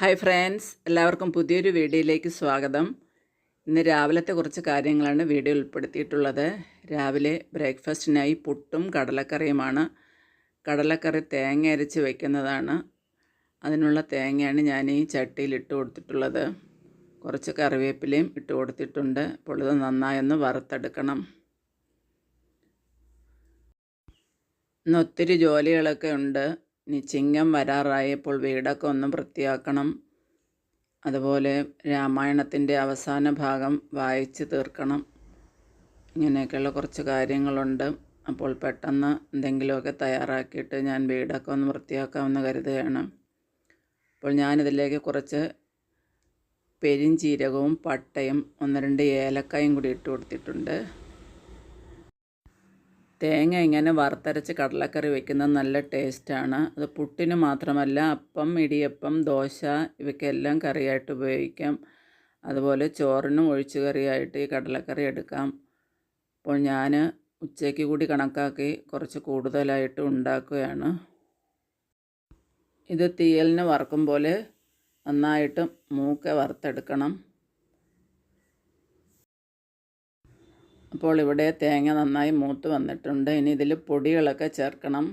Hi friends എല്ലാവർക്കും പുതിയൊരു വീഡിയോയിലേക്ക് സ്വാഗതം. ഇന്ന് രാവിലത്തെ കുറച്ച് കാര്യങ്ങളാണ് വീഡിയോ ഉൾപ്പെടുത്തിയിട്ടുള്ളത്. രാവിലെ ബ്രേക്ക്ഫാസ്റ്റിനായി പുട്ടും കടലക്കറിയുമാണ്. കടലക്കറി തേങ്ങ അരച്ച് വയ്ക്കുന്നതാണ് അതിനുള്ള തേങ്ങയാണ് ഞാൻ ഈ ചട്ടിയിൽ ഇട്ട് കൊടുത്തിട്ടുള്ളത്. കുറച്ച് കറിവേപ്പിലയും ഇട്ട് കൊടുത്തിട്ടുണ്ട്. അപ്പോൾ ഇത് നന്നായൊന്ന് വറുത്തെടുക്കണം. ഇന്ന് ഒത്തിരി ജോലികളൊക്കെ ഉണ്ട്. ഇനി ചിങ്ങം വരാറായപ്പോൾ വീടൊക്കെ ഒന്ന് വൃത്തിയാക്കണം. അതുപോലെ രാമായണത്തിന്റെ അവസാന ഭാഗം വായിച്ച് തീർക്കണം. ഇങ്ങനെയൊക്കെയുള്ള കുറച്ച് കാര്യങ്ങളുണ്ട്. അപ്പോൾ പെട്ടെന്ന് എന്തെങ്കിലുമൊക്കെ തയ്യാറാക്കിയിട്ട് ഞാൻ വീടൊക്കെ ഒന്ന് വൃത്തിയാക്കാമെന്ന് കരുതുകയാണ്. അപ്പോൾ ഞാനിതിലേക്ക് കുറച്ച് പെരിഞ്ചീരകവും പട്ടയും ഒന്ന് രണ്ട് ഏലക്കായും കൂടി ഇട്ട് കൊടുത്തിട്ടുണ്ട്. തേങ്ങ ഇങ്ങനെ വറുത്തരച്ച് കടലക്കറി വെക്കുന്നത് നല്ല ടേസ്റ്റാണ്. അത് പുട്ടിന് മാത്രമല്ല അപ്പം ഇടിയപ്പം ദോശ ഇവയ്ക്കെല്ലാം കറിയായിട്ട് ഉപയോഗിക്കാം. അതുപോലെ ചോറിനും ഒഴിച്ചു കറിയായിട്ട് ഈ കടലക്കറി എടുക്കാം. അപ്പോൾ ഞാൻ ഉച്ചയ്ക്ക് കൂടി കണക്കാക്കി കുറച്ച് കൂടുതലായിട്ട് ഉണ്ടാക്കുകയാണ്. ഇത് തീയലിന് വറക്കും പോലെ നന്നായിട്ട് മൂക്ക വറുത്തെടുക്കണം. അപ്പോൾ ഇവിടെ തേങ്ങ നന്നായി മൂത്ത് വന്നിട്ടുണ്ട്. ഇനി ഇതിൽ പൊടികളൊക്കെ ചേർക്കണം.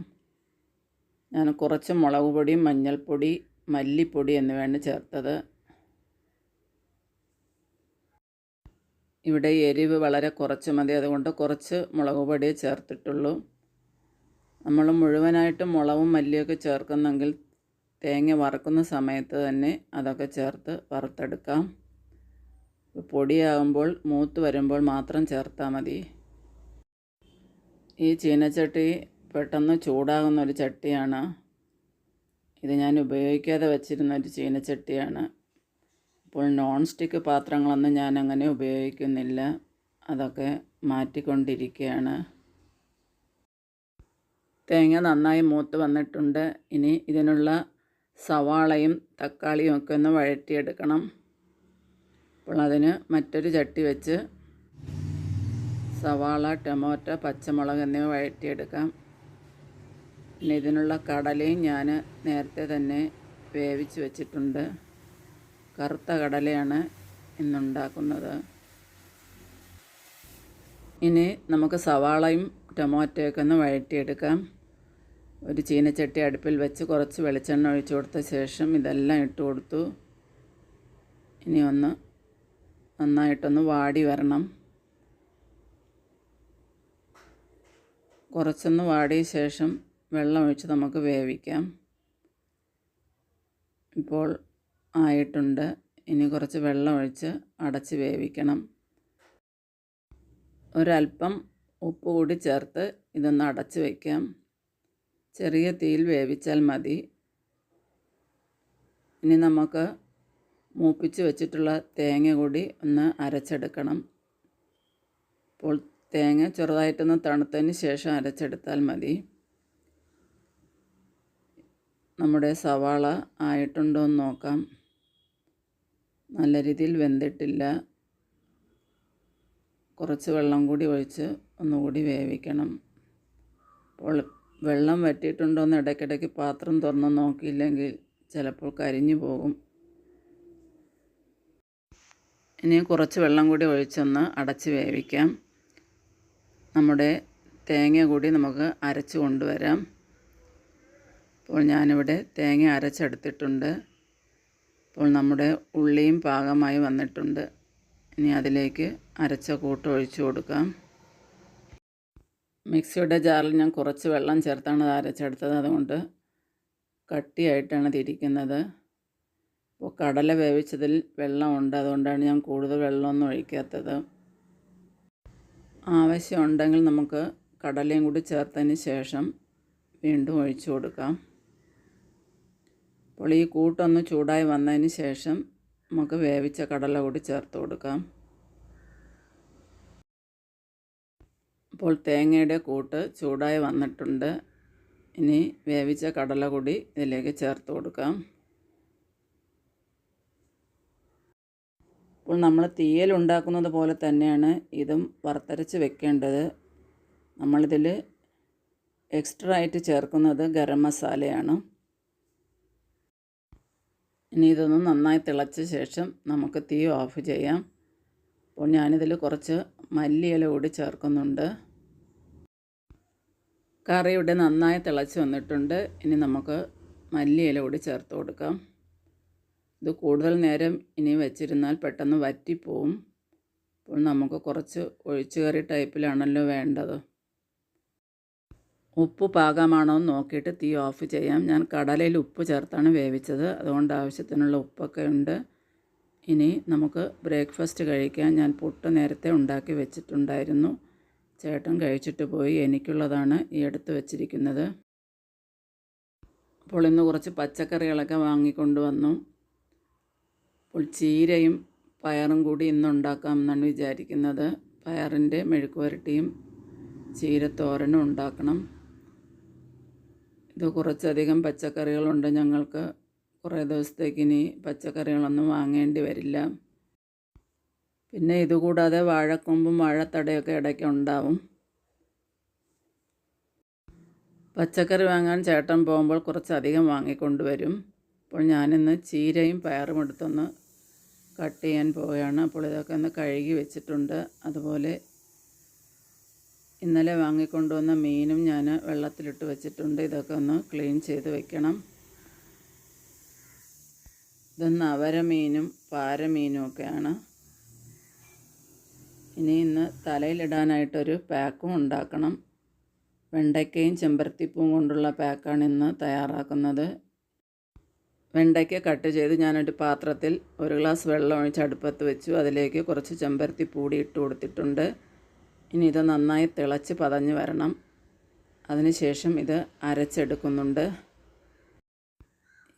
ഞാൻ കുറച്ച് മുളക് പൊടി മഞ്ഞൾപ്പൊടി മല്ലിപ്പൊടി എന്നിവയാണ് ചേർത്തത്. ഇവിടെ എരിവ് വളരെ കുറച്ച് മതി. അതുകൊണ്ട് കുറച്ച് മുളക് പൊടിയേ ചേർത്തിട്ടുള്ളൂ. നമ്മൾ മുഴുവനായിട്ട് മുളകും മല്ലിയൊക്കെ ചേർക്കുന്നെങ്കിൽ തേങ്ങ വറക്കുന്ന സമയത്ത് തന്നെ അതൊക്കെ ചേർത്ത് വറുത്തെടുക്കാം. പൊടിയാകുമ്പോൾ മൂത്ത് വരുമ്പോൾ മാത്രം ചേർത്താൽ മതി. ഈ ചീനച്ചട്ടി പെട്ടെന്ന് ചൂടാകുന്ന ഒരു ചട്ടിയാണ്. ഇത് ഞാൻ ഉപയോഗിക്കാതെ വച്ചിരുന്ന ഒരു ചീനച്ചട്ടിയാണ്. അപ്പോൾ നോൺ സ്റ്റിക്ക് പാത്രങ്ങളൊന്നും ഞാൻ അങ്ങനെ ഉപയോഗിക്കുന്നില്ല. അതൊക്കെ മാറ്റിക്കൊണ്ടിരിക്കുകയാണ്. തേങ്ങ നന്നായി മൂത്ത് വന്നിട്ടുണ്ട്. ഇനി ഇതിനുള്ള സവാളയും തക്കാളിയും ഒക്കെ ഒന്ന് വഴറ്റിയെടുക്കണം. അപ്പോൾ അതിന് മറ്റൊരു ചട്ടി വെച്ച് സവാള ടൊമാറ്റോ പച്ചമുളക് എന്നിവ വഴറ്റിയെടുക്കാം. പിന്നെ ഇതിനുള്ള കടലയും ഞാൻ നേരത്തെ തന്നെ വേവിച്ച് വെച്ചിട്ടുണ്ട്. കറുത്ത കടലയാണ് ഇന്നുണ്ടാക്കുന്നത്. ഇനി നമുക്ക് സവാളയും ടൊമാറ്റോയൊക്കെ ഒന്ന് വഴറ്റിയെടുക്കാം. ഒരു ചീനച്ചട്ടി അടുപ്പിൽ വെച്ച് കുറച്ച് വെളിച്ചെണ്ണ ഒഴിച്ചു കൊടുത്ത ശേഷം ഇതെല്ലാം ഇട്ട് കൊടുത്തു. ഇനി ഒന്ന് നന്നായിട്ടൊന്ന് വാടി വരണം. കുറച്ചൊന്ന് വാടിയ ശേഷം വെള്ളം ഒഴിച്ച് നമുക്ക് വേവിക്കാം. ഇപ്പോൾ ആയിട്ടുണ്ട്. ഇനി കുറച്ച് വെള്ളം ഒഴിച്ച് അടച്ച് വേവിക്കണം. ഒരല്പം ഉപ്പ് കൂടി ചേർത്ത് ഇതൊന്ന് അടച്ച് വയ്ക്കാം ചെറിയ തീയിൽ വേവിച്ചാൽ മതി. ഇനി നമുക്ക് മൂപ്പിച്ച് വെച്ചിട്ടുള്ള തേങ്ങ കൂടി ഒന്ന് അരച്ചെടുക്കണം. അപ്പോൾ തേങ്ങ ചെറുതായിട്ടൊന്ന് തണുത്തതിന് ശേഷം അരച്ചെടുത്താൽ മതി. നമ്മുടെ സവാള ആയിട്ടുണ്ടോ എന്ന് നോക്കാം. നല്ല രീതിയിൽ വെന്തിട്ടില്ല. കുറച്ച് വെള്ളം കൂടി ഒഴിച്ച് ഒന്നുകൂടി വേവിക്കണം. അപ്പോൾ വെള്ളം വറ്റിയിട്ടുണ്ടോ എന്ന് ഇടയ്ക്കിടയ്ക്ക് പാത്രം തുറന്ന് നോക്കിയില്ലെങ്കിൽ ചിലപ്പോൾ കരിഞ്ഞു പോകും. ഇനി കുറച്ച് വെള്ളം കൂടി ഒഴിച്ചൊന്ന് അടച്ച് വേവിക്കാം. നമ്മുടെ തേങ്ങ കൂടി നമുക്ക് അരച്ച് കൊണ്ടുവരാം. അപ്പോൾ ഞാനിവിടെ തേങ്ങ അരച്ചെടുത്തിട്ടുണ്ട്. അപ്പോൾ നമ്മുടെ ഉള്ളിയും പാകമായി വന്നിട്ടുണ്ട്. ഇനി അതിലേക്ക് അരച്ച കൂട്ട് ഒഴിച്ചു കൊടുക്കാം. മിക്സിയുടെ ജാറിൽ ഞാൻ കുറച്ച് വെള്ളം ചേർത്താണ് അത് അരച്ചെടുത്തത്. അതുകൊണ്ട് കട്ടിയായിട്ടാണ് തിരിക്കുന്നത് അപ്പോൾ കടല വേവിച്ചതിൽ വെള്ളമുണ്ട്. അതുകൊണ്ടാണ് ഞാൻ കൂടുതൽ വെള്ളമൊന്നും ഒഴിക്കാത്തത്. ആവശ്യമുണ്ടെങ്കിൽ നമുക്ക് കടലയും കൂടി ചേർത്തതിന് ശേഷം വീണ്ടും ഒഴിച്ചു കൊടുക്കാം. അപ്പോൾ ഈ കൂട്ടൊന്ന് ചൂടായി വന്നതിന് ശേഷം നമുക്ക് വേവിച്ച കടല കൂടി ചേർത്ത് കൊടുക്കാം. അപ്പോൾ തേങ്ങയുടെ കൂട്ട് ചൂടായി വന്നിട്ടുണ്ട്. ഇനി വേവിച്ച കടല കൂടി ഇതിലേക്ക് ചേർത്ത് കൊടുക്കാം. അപ്പോൾ നമ്മൾ തീയൽ ഉണ്ടാക്കുന്നത് പോലെ തന്നെയാണ് ഇതും വറുത്തരച്ച് വെക്കേണ്ടത്. നമ്മളിതിൽ എക്സ്ട്രാ ആയിട്ട് ചേർക്കുന്നത് ഗരം മസാലയാണ്. ഇനി ഇതൊന്ന് നന്നായി തിളച്ച ശേഷം നമുക്ക് തീ ഓഫ് ചെയ്യാം. അപ്പോൾ ഞാനിതിൽ കുറച്ച് മല്ലിയില കൂടി ചേർക്കുന്നുണ്ട്. കറിയുടെ നന്നായി തിളച്ച് വന്നിട്ടുണ്ട്. ഇനി നമുക്ക് മല്ലിയില കൂടി ചേർത്ത് കൊടുക്കാം. ഇത് കൂടുതൽ നേരം ഇനി വെച്ചിരുന്നാൽ പെട്ടെന്ന് വറ്റിപ്പോവും. അപ്പോൾ നമുക്ക് കുറച്ച് ഒഴിച്ചു കറി ടൈപ്പിലാണല്ലോ വേണ്ടത്. ഉപ്പ് പാകമാണോ എന്ന് നോക്കിയിട്ട് തീ ഓഫ് ചെയ്യാം. ഞാൻ കടലയിൽ ഉപ്പ് ചേർത്താണ് വേവിച്ചത്. അതുകൊണ്ട് ആവശ്യത്തിനുള്ള ഉപ്പൊക്കെ ഉണ്ട്. ഇനി നമുക്ക് ബ്രേക്ക്ഫാസ്റ്റ് കഴിക്കാൻ ഞാൻ പുട്ട് നേരത്തെ ഉണ്ടാക്കി വെച്ചിട്ടുണ്ടായിരുന്നു. ചേട്ടൻ കഴിച്ചിട്ട് പോയി. എനിക്കുള്ളതാണ് ഈ എടുത്ത് വെച്ചിരിക്കുന്നത്. അപ്പോൾ ഇന്ന് കുറച്ച് പച്ചക്കറികളൊക്കെ വാങ്ങിക്കൊണ്ട് വന്നു. അപ്പോൾ ചീരയും പയറും കൂടി ഇന്ന് ഉണ്ടാക്കാം എന്നാണ് വിചാരിക്കുന്നത്. പയറിന്റെ മെഴുക്ക് വരട്ടിയും ചീരത്തോരനും ഉണ്ടാക്കണം. ഇത് കുറച്ചധികം പച്ചക്കറികളുണ്ട്. ഞങ്ങൾക്ക് കുറേ ദിവസത്തേക്ക് ഇനി പച്ചക്കറികളൊന്നും വാങ്ങേണ്ടി വരില്ല. പിന്നെ ഇതുകൂടാതെ വാഴക്കൊമ്പും വാഴത്തടയൊക്കെ ഇടയ്ക്ക് ഉണ്ടാവും. പച്ചക്കറി വാങ്ങാൻ ചേട്ടൻ പോകുമ്പോൾ കുറച്ചധികം വാങ്ങിക്കൊണ്ടുവരും അപ്പോൾ ഞാനിന്ന് ചീരയും പയറും എടുത്തൊന്ന് കട്ട് ചെയ്യാൻ പോവുകയാണ്. അപ്പോൾ ഇതൊക്കെ ഒന്ന് കഴുകി വെച്ചിട്ടുണ്ട്. അതുപോലെ ഇന്നലെ വാങ്ങിക്കൊണ്ടുവന്ന മീനും ഞാൻ വെള്ളത്തിലിട്ട് വെച്ചിട്ടുണ്ട്. ഇതൊക്കെ ഒന്ന് ക്ലീൻ ചെയ്ത് വെക്കണം. ഇത് നവര മീനും പാര മീനും ഒക്കെയാണ്. ഇനി ഇന്ന് തലയിലിടാനായിട്ടൊരു പാക്കും ഉണ്ടാക്കണം. വെണ്ടയ്ക്കയും ചെമ്പരത്തിപ്പൂവും കൊണ്ടുള്ള പാക്കാണ് ഇന്ന് തയ്യാറാക്കുന്നത്. വെണ്ടയ്ക്ക കട്ട് ചെയ്ത് ഞാനൊരു പാത്രത്തിൽ ഒരു ഗ്ലാസ് വെള്ളം ഒഴിച്ച് അടുപ്പത്ത് വെച്ചു. അതിലേക്ക് കുറച്ച് ചെമ്പരത്തി പൂടി ഇട്ട് കൊടുത്തിട്ടുണ്ട്. ഇനി ഇത് നന്നായി തിളച്ച് പതഞ്ഞ് വരണം. അതിനുശേഷം ഇത് അരച്ചെടുക്കുന്നുണ്ട്.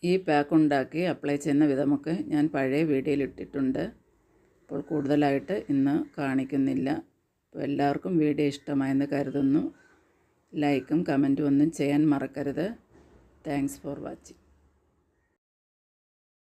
ഈ പാക്ക് ഉണ്ടാക്കി അപ്ലൈ ചെയ്യുന്ന വിധമൊക്കെ ഞാൻ പഴയ വീഡിയോയിൽ ഇട്ടിട്ടുണ്ട്. അപ്പോൾ കൂടുതലായിട്ട് ഇന്ന് കാണിക്കുന്നില്ല. അപ്പോൾ എല്ലാവർക്കും വീഡിയോ ഇഷ്ടമായെന്ന് കരുതുന്നു. ലൈക്കും കമന്റും ഒന്നും ചെയ്യാൻ മറക്കരുത്. Thanks for watching.